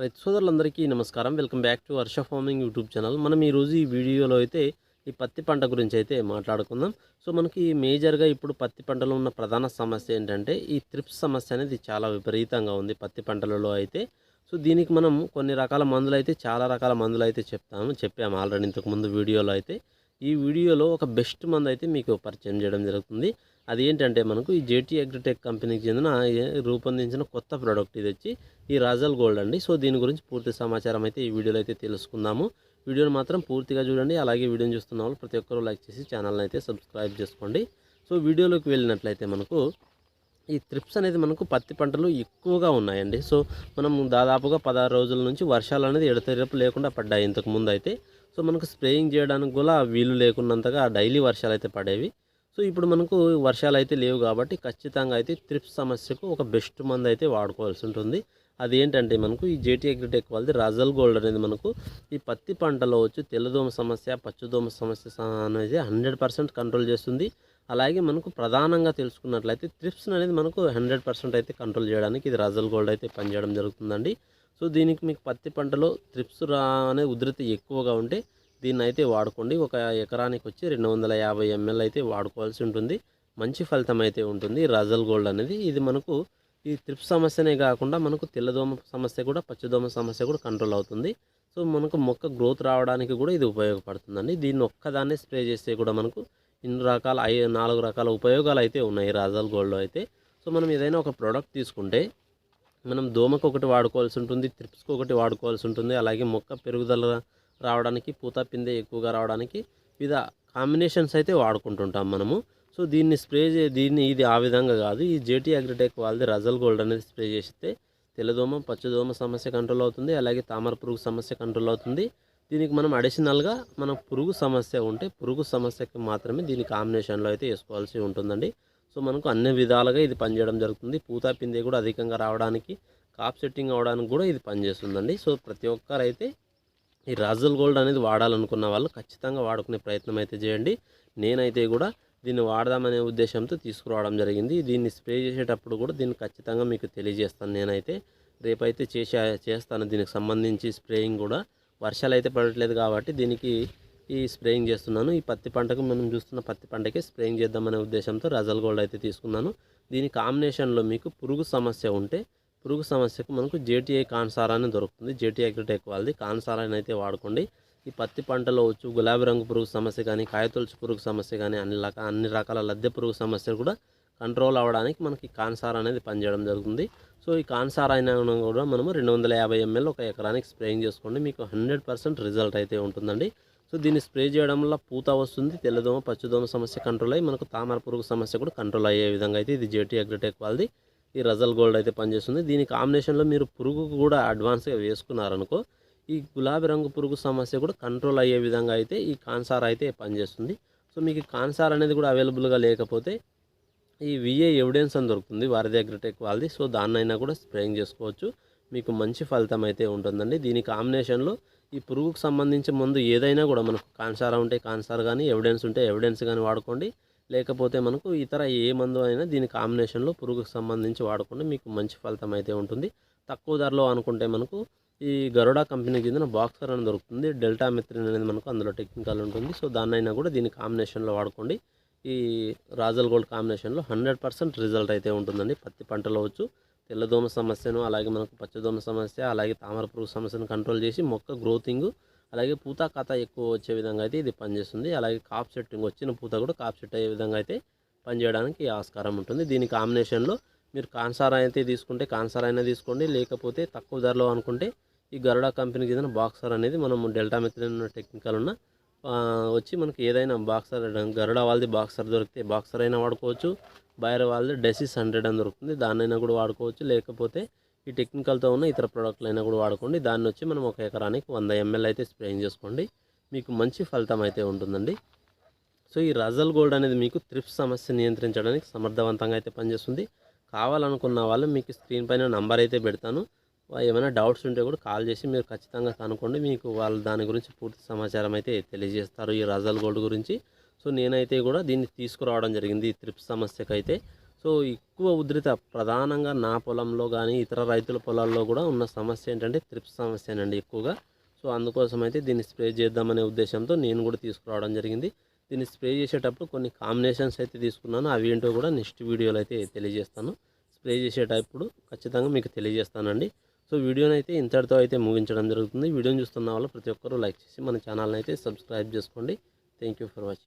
రైతు సోదరులందరికీ నమస్కారం. Welcome back to Varsha farming YouTube channel. మనం ఈరోజు ఈ వీడియోలో అయితే ఈ పత్తి పంట గురించి అయితే మాట్లాడుకుందాం. సో మనకి మేజర్గా ఇప్పుడు పత్తి పంటలో ఉన్న ప్రధాన సమస్య ఏంటంటే ఈ త్రిప్స్ సమస్య అనేది చాలా విపరీతంగా ఉంది పత్తి పంటలలో అయితే. సో దీనికి మనం కొన్ని రకాల మందులు అయితే చాలా రకాల మందులు అయితే చెప్తాము చెప్పాము ఆల్రెడీ ఇంతకుముందు వీడియోలో అయితే. ఈ వీడియోలో ఒక బెస్ట్ మందు అయితే మీకు పరిచయం చేయడం జరుగుతుంది. అది ఏంటంటే మనకు ఈ జేటీ అగ్రిటెక్ కంపెనీకి చెందిన రూపొందించిన కొత్త ప్రోడక్ట్ ఇది వచ్చి ఈ రాజల్ గోల్డ్ అండి. సో దీని గురించి పూర్తి సమాచారం అయితే ఈ వీడియోలో అయితే తెలుసుకుందాము. వీడియోని మాత్రం పూర్తిగా చూడండి. అలాగే వీడియోని చూస్తున్న వాళ్ళు ప్రతి ఒక్కరూ లైక్ చేసి ఛానల్ని అయితే సబ్స్క్రైబ్ చేసుకోండి. సో వీడియోలోకి వెళ్ళినట్లయితే మనకు ఈ త్రిప్స్ అనేది మనకు పత్తి పంటలు ఎక్కువగా ఉన్నాయండి. సో మనం దాదాపుగా పదహారు రోజుల నుంచి వర్షాలు అనేది ఎడతెరపు లేకుండా పడ్డాయి ఇంతకు ముందు అయితే సో మనకు స్ప్రేయింగ్ చేయడానికి కూడా వీలు లేకున్నంతగా డైలీ వర్షాలు అయితే పడేవి. సో ఇప్పుడు మనకు వర్షాలు అయితే లేవు కాబట్టి ఖచ్చితంగా అయితే త్రిప్స్ సమస్యకు ఒక బెస్ట్ మందు అయితే వాడుకోవాల్సి ఉంటుంది. అది ఏంటంటే మనకు ఈ జేటీ అగ్రిటెక్ వాళ్ళది రజల్ గోల్డ్ అనేది మనకు ఈ పత్తి పంటలో వచ్చి తెల్లదోమ సమస్య పచ్చదోమ సమస్య అనేది హండ్రెడ్ పర్సెంట్ కంట్రోల్ చేస్తుంది. అలాగే మనకు ప్రధానంగా తెలుసుకున్నట్లయితే త్రిప్స్ అనేది మనకు హండ్రెడ్ పర్సెంట్ అయితే కంట్రోల్ చేయడానికి ఇది రజల్ గోల్డ్ అయితే పనిచేయడం జరుగుతుందండి. సో దీనికి మీకు పత్తి పంటలో త్రిప్స్ రా అనే ఉధృతి ఎక్కువగా ఉంటే దీన్ని అయితే వాడుకోండి. ఒక ఎకరానికి వచ్చి రెండు వందల యాభై ఎంఎల్ అయితే వాడుకోవాల్సి ఉంటుంది. మంచి ఫలితం అయితే ఉంటుంది. రజల్ గోల్డ్ అనేది ఇది మనకు ఈ త్రిప్స్ సమస్యనే కాకుండా మనకు తెల్లదోమ సమస్య కూడా పచ్చదోమ సమస్య కూడా కంట్రోల్ అవుతుంది. సో మనకు మొక్క గ్రోత్ రావడానికి కూడా ఇది ఉపయోగపడుతుందండి. దీన్ని ఒక్కదాన్నే స్ప్రే చేస్తే కూడా మనకు ఇన్ని రకాల ఐ నాలుగు రకాల ఉపయోగాలు అయితే ఉన్నాయి రాజల్ గోల్డ్లో అయితే. సో మనం ఏదైనా ఒక ప్రోడక్ట్ తీసుకుంటే మనం దోమకు ఒకటి వాడుకోవాల్సి ఉంటుంది త్రిప్స్కి ఒకటి వాడుకోవాల్సి ఉంటుంది అలాగే మొక్క పెరుగుదల రావడానికి పూత పిందె ఎక్కువగా రావడానికి వివిధ కాంబినేషన్స్ అయితే వాడుకుంటుంటాం మనము. సో దీన్ని స్ప్రే చే దీన్ని ఇది ఆ విధంగా కాదు. ఈ జేటీ అగ్రిటెక్ వాళ్ళది రజల్ గోల్డ్ అనేది స్ప్రే చేస్తే తెల్లదోమ పచ్చదోమ సమస్య కంట్రోల్ అవుతుంది అలాగే తామర పురుగు సమస్య కంట్రోల్ అవుతుంది. దీనికి మనం అడిషనల్గా మన పురుగు సమస్య ఉంటే పురుగు సమస్యకి మాత్రమే దీని కాంబినేషన్లో అయితే వేసుకోవాల్సి ఉంటుందండి. సో మనకు అన్ని విధాలుగా ఇది పనిచేయడం జరుగుతుంది. పూత పిందె కూడా అధికంగా రావడానికి కాప్ సెట్టింగ్ అవడానికి కూడా ఇది పనిచేస్తుందండి. సో ప్రతి ఒక్కరైతే ఈ రాజల్ గోల్డ్ అనేది వాడాలనుకున్న వాళ్ళు ఖచ్చితంగా వాడుకునే ప్రయత్నం అయితే చేయండి. నేనైతే కూడా దీన్ని వాడదామనే ఉద్దేశంతో తీసుకురావడం జరిగింది. దీన్ని స్ప్రే చేసేటప్పుడు కూడా దీన్ని ఖచ్చితంగా మీకు తెలియజేస్తాను నేనైతే. రేపైతే చేసే చేస్తాను. దీనికి సంబంధించి స్ప్రేయింగ్ కూడా. వర్షాలు అయితే పడట్లేదు కాబట్టి దీనికి ఈ స్ప్రేయింగ్ చేస్తున్నాను. ఈ పత్తి పంటకు మనం చూస్తున్న పత్తి పంటకి స్ప్రేయింగ్ చేద్దామనే ఉద్దేశంతో రజల్ గోల్డ్ అయితే తీసుకున్నాను. దీని కాంబినేషన్లో మీకు పురుగు సమస్య ఉంటే పురుగు సమస్యకు మనకు జేటీఐ కాన్సారాన్ని దొరుకుతుంది. జేటీఐ అగ్రిటెక్ వాళ్ళది. కాన్సారాన్ని అయితే వాడుకోండి. ఈ పత్తి పంటలో వచ్చు గులాబీ రంగు పురుగు సమస్య కానీ కాయతొలుచు పురుగు సమస్య కానీ అన్ని రకాల అన్ని రకాల లద్దె పురుగు సమస్యలు కూడా కంట్రోల్ అవ్వడానికి మనకి కాన్సార్ అనేది పనిచేయడం జరుగుతుంది. సో ఈ కాన్సార్ అయినా కూడా మనము రెండు వందల యాభై ఎంఎల్ ఒక ఎకరానికి స్ప్రేయింగ్ చేసుకోండి. మీకు హండ్రెడ్ పర్సెంట్ రిజల్ట్ అయితే ఉంటుందండి. సో దీన్ని స్ప్రే చేయడం వల్ల పూత వస్తుంది తెల్లదోమ పచ్చదోమ సమస్య కంట్రోల్ అయ్యి మనకు తామర పురుగు సమస్య కూడా కంట్రోల్ అయ్యే విధంగా అయితే ఇది జేటీ అగ్రిటెక్ వాళ్ళది. ఈ రజల్ గోల్డ్ అయితే పనిచేస్తుంది. దీని కాంబినేషన్లో మీరు పురుగు కూడా అడ్వాన్స్గా వేసుకున్నారనుకో ఈ గులాబీ రంగు పురుగు సమస్య కూడా కంట్రోల్ అయ్యే విధంగా అయితే ఈ కాన్సార్ అయితే పనిచేస్తుంది. సో మీకు కాన్సార్ అనేది కూడా అవైలబుల్గా లేకపోతే ఈ విఏ ఎవిడెన్స్ అని దొరుకుతుంది వారి అగ్రిటెక్ వాళ్ళది. సో దాన్నైనా కూడా స్ప్రేయింగ్ చేసుకోవచ్చు. మీకు మంచి ఫలితం అయితే ఉంటుందండి. దీని కాంబినేషన్లో ఈ పురుగుకు సంబంధించి ముందు ఏదైనా కూడా మనకు కాన్సారా ఉంటే కాన్సార్ కానీ ఎవిడెన్స్ ఉంటే ఎవిడెన్స్ కానీ వాడుకోండి. లేకపోతే మనకు ఇతర ఏ మందు అయినా దీని కాంబినేషన్లో పురుగుకు సంబంధించి వాడుకోండి మీకు మంచి ఫలితం అయితే ఉంటుంది. తక్కువ ధరలో అనుకుంటే మనకు ఈ గరుడా కంపెనీకి చెందిన బాక్సర్ అని దొరుకుతుంది. డెల్టా మిత్రిన్ అనేది మనకు అందులో టెక్నికల్ ఉంటుంది. సో దాన్నైనా కూడా దీని కాంబినేషన్లో వాడుకోండి. ఈ రాజల్ గోల్డ్ కాంబినేషన్లో హండ్రెడ్ పర్సెంట్ రిజల్ట్ అయితే ఉంటుందండి. పత్తి పంటలో వచ్చు తెల్లదోమ సమస్యను అలాగే మనకు పచ్చదోమ సమస్య అలాగే తామర పురుగు సమస్యను కంట్రోల్ చేసి మొక్క గ్రోతింగ్ అలాగే పూత కథ ఎక్కువ వచ్చే విధంగా అయితే ఇది పనిచేస్తుంది. అలాగే కాప్ సెట్టింగ్ వచ్చిన పూత కూడా కాప్ సెట్ అయ్యే విధంగా అయితే పనిచేయడానికి ఆస్కారం ఉంటుంది. దీని కాంబినేషన్లో మీరు కాన్సార్ అయితే తీసుకుంటే కాన్సార్ అయినా తీసుకోండి. లేకపోతే తక్కువ ధరలో అనుకుంటే ఈ గరుడా కంపెనీకి చెందిన బాక్సర్ అనేది మనం డెల్టా మెథిలిన్ టెక్నికల్ ఉన్న వచ్చి మనకి ఏదైనా బాక్సర్ గరుడ వాళ్ళది బాక్సర్ దొరికితే బాక్సర్ అయినా వాడుకోవచ్చు. బయర్ వాళ్ళది డెసిస్ హండ్రెడ్ అని దొరుకుతుంది. దాన్నైనా కూడా వాడుకోవచ్చు. లేకపోతే ఈ టెక్నికల్తో ఉన్న ఇతర ప్రోడక్ట్లు అయినా కూడా వాడుకోండి. దాన్ని వచ్చి మనం ఒక ఎకరానికి వంద ఎంఎల్ అయితే స్ప్రేయింగ్ చేసుకోండి. మీకు మంచి ఫలితం అయితే ఉంటుందండి. సో ఈ రజల్ గోల్డ్ అనేది మీకు త్రిప్స్ సమస్య నియంత్రించడానికి సమర్థవంతంగా అయితే పనిచేస్తుంది. కావాలనుకున్న వాళ్ళు మీకు స్క్రీన్ పైన నంబర్ అయితే పెడతాను. ఏమైనా డౌట్స్ ఉంటే కూడా కాల్ చేసి మీరు ఖచ్చితంగా కనుక్కోండి. మీకు వాళ్ళు దాని గురించి పూర్తి సమాచారం అయితే తెలియజేస్తారు ఈ రజల్ గోల్డ్ గురించి. సో నేనైతే కూడా దీన్ని తీసుకురావడం జరిగింది ఈ త్రిప్స్ సమస్యకైతే. సో ఎక్కువ ఉధృత ప్రధానంగా నా పొలంలో కానీ ఇతర రైతుల పొలాల్లో కూడా ఉన్న సమస్య ఏంటంటే త్రిప్స్ సమస్యనండి ఎక్కువగా. సో అందుకోసం అయితే దీన్ని స్ప్రే చేద్దామనే ఉద్దేశంతో నేను కూడా తీసుకురావడం జరిగింది. దీన్ని స్ప్రే చేసేటప్పుడు కొన్ని కాంబినేషన్స్ అయితే తీసుకున్నాను. అవి ఏంటో కూడా నెక్స్ట్ వీడియోలో అయితే తెలియజేస్తాను. స్ప్రే చేసేటప్పుడు ఖచ్చితంగా మీకు తెలియజేస్తానండి. సో వీడియోని అయితే ఇంతటితో అయితే ముగించడం జరుగుతుంది. వీడియోని చూస్తున్న వాళ్ళు ప్రతి ఒక్కరూ లైక్ చేసి మన ఛానల్ని అయితే సబ్స్క్రైబ్ చేసుకోండి. Thank you for watching.